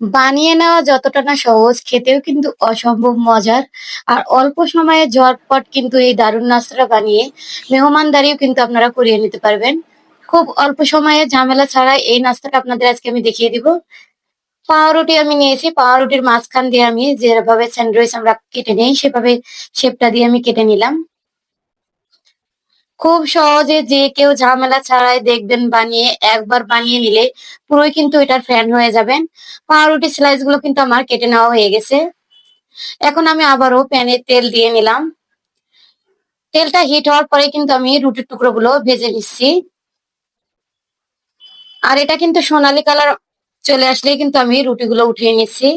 বানিয়ে নেওয়া যতটা না সহজ, খেতেও কিন্তু অসম্ভব মজার। আর অল্প সময়ে ঝটপট কিন্তু এই দারুণ নাস্তাটা বানিয়ে মেহমানদারিও কিন্তু আপনারা করিয়ে নিতে পারবেন। খুব অল্প সময়ে ঝামেলা ছাড়া এই নাস্তাটা আপনাদের আজকে আমি দেখিয়ে দিব। পাউরুটি আমি নিয়েছি, পাউরুটির মাঝখান দিয়ে আমি যেভাবে স্যান্ডউইচ আমরা কেটে নিই, সেভাবে শেপটা দিয়ে আমি কেটে নিলাম। খুব সহজে যে কেউ ঝামেলা ছাড়াই দেখবেন বানিয়ে, একবার বানিয়ে নিলে পুরোই কিন্তু এটার ফ্যান হয়ে যাবেন। পাউরুটি স্লাইসগুলো কিন্তু আমার কেটে নেওয়া হয়ে গেছে। এখন আমি আবারও প্যানে তেল দিয়ে নিলাম। তেলটা হিট হওয়ার পরে কিন্তু আমি রুটির টুকরো গুলো ভেজে নিচ্ছি। আর এটা কিন্তু সোনালি কালার চলে আসলেই কিন্তু আমি রুটিগুলো উঠিয়ে নিচ্ছি।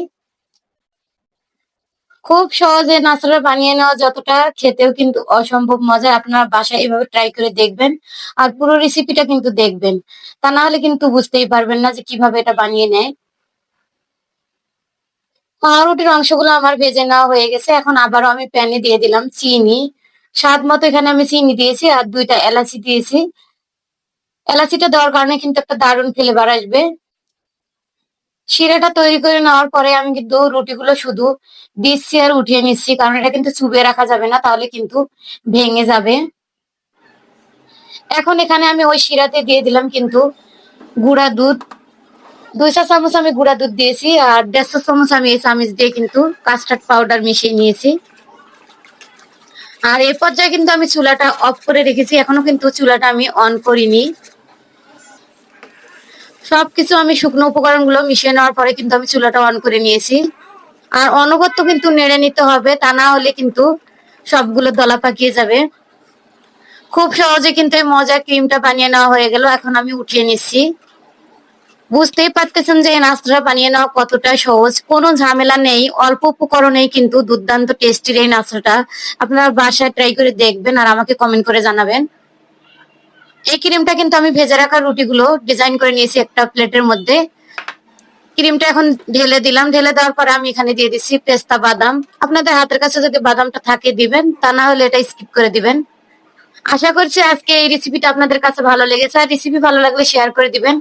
খুব সহজে নাস্তাটা বানিয়ে নেওয়া যতটা খেতেও কিন্তু অসম্ভব মজা। আপনারা বাসায় এভাবে ট্রাই করে দেখবেন আর পুরো রেসিপিটা কিন্তু দেখবেন। তা না হলে কিন্তু বুঝতেই পারবেন না যে কীভাবে এটা বানিয়ে নেয়। পাউরুটির অংশগুলো আমার ভেজে নেওয়া হয়ে গেছে। এখন আবারও আমি প্যানে দিয়ে দিলাম চিনি। স্বাদ মতো এখানে আমি চিনি দিয়েছি আর দুইটা এলাচি দিয়েছি। এলাচিটা দেওয়ার কারণে কিন্তু একটা দারুণ ফ্লেভার আসবে। শিরাটা তৈরি করে নেওয়ার পরে আমি কিন্তু রুটিগুলো শুধু দিচ্ছি আর উঠিয়ে নিচ্ছি, কারণ এটা কিন্তু চুবিয়ে রাখা যাবে না, তাহলে কিন্তু ভেঙে যাবে। এখন এখানে আমি ওই শিরাতে দিয়ে দিলাম কিন্তু গুঁড়া দুধ। দুইশো চামচ আমি গুঁড়া দুধ দিয়েছি আর দেড়শো চামচ আমি এই চামচ দিয়ে কিন্তু কাস্টার্ড পাউডার মিশিয়ে নিয়েছি। আর এই পর্যায়ে কিন্তু আমি চুলাটা অফ করে রেখেছি, এখনও কিন্তু চুলাটা আমি অন করিনি। সবকিছু আমি শুকনো উপকরণগুলো মিশিয়ে নেওয়ার পরে কিন্তু আমি চুলাটা অন করে নিয়েছি। আর অনগত্য কিন্তু নেড়ে নিতে হবে, তা না হলে কিন্তু সবগুলো দলা পাকিয়ে যাবে। খুব সহজে কিন্তু এই মজার ক্রিমটা বানিয়ে নেওয়া হয়ে গেল, এখন আমি উঠিয়ে নিচ্ছি। বুঝতেই পারতেছেন যে এই নাস্তাটা বানিয়ে নেওয়া কতটা সহজ। কোনো ঝামেলা নেই, অল্প উপকরণেই কিন্তু দুর্দান্ত টেস্টির এই নাস্তাটা। আপনারা বাসায় ট্রাই করে দেখবেন আর আমাকে কমেন্ট করে জানাবেন। এই ক্রিমটা কিন্তু আমি ভেজে রাখা রুটিগুলো ডিজাইন করে নিয়েছি একটা প্লেটের মধ্যে। ক্রিমটা এখন ঢেলে দিলাম। ঢেলে দেওয়ার পরে আমি এখানে দিয়ে দিচ্ছি পেস্তা বাদাম। আপনাদের হাতের কাছে যদি বাদামটা থাকে দিবেন, তা না হলে এটা স্কিপ করে দিবেন। আশা করছি আজকে এই রেসিপিটা আপনাদের কাছে ভালো লেগেছে। আর রেসিপি ভালো লাগলে শেয়ার করে দিবেন।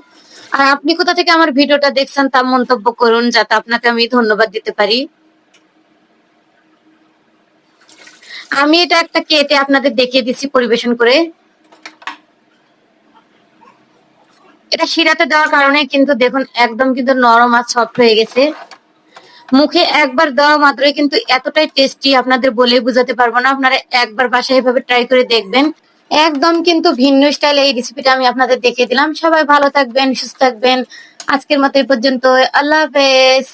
আর আপনি কোথা থেকে আমার ভিডিওটা দেখছেন তা মন্তব্য করুন, যাতে আপনাকে আমি ধন্যবাদ দিতে পারি। আমি এটা একটা কেটে আপনাদের দেখিয়ে দিচ্ছি পরিবেশন করে। এটা শিরাতে দেওয়ার কারণে কিন্তু দেখুন একদম কিন্তু নরম আর সফট হয়ে গেছে। মুখে একবার দেওয়া মাত্রই কিন্তু এতটাই টেস্টি আপনাদের বলে বোঝাতে পারব না। আপনারা একবার বাসায় এভাবে ট্রাই করে দেখবেন। একদম কিন্তু ভিন্ন স্টাইল এই রেসিপিটা আমি আপনাদের দেখিয়ে দিলাম। সবাই ভালো থাকবেন, সুস্থ থাকবেন। আজকের মতো এই পর্যন্ত আল্লাহ হাফেজ।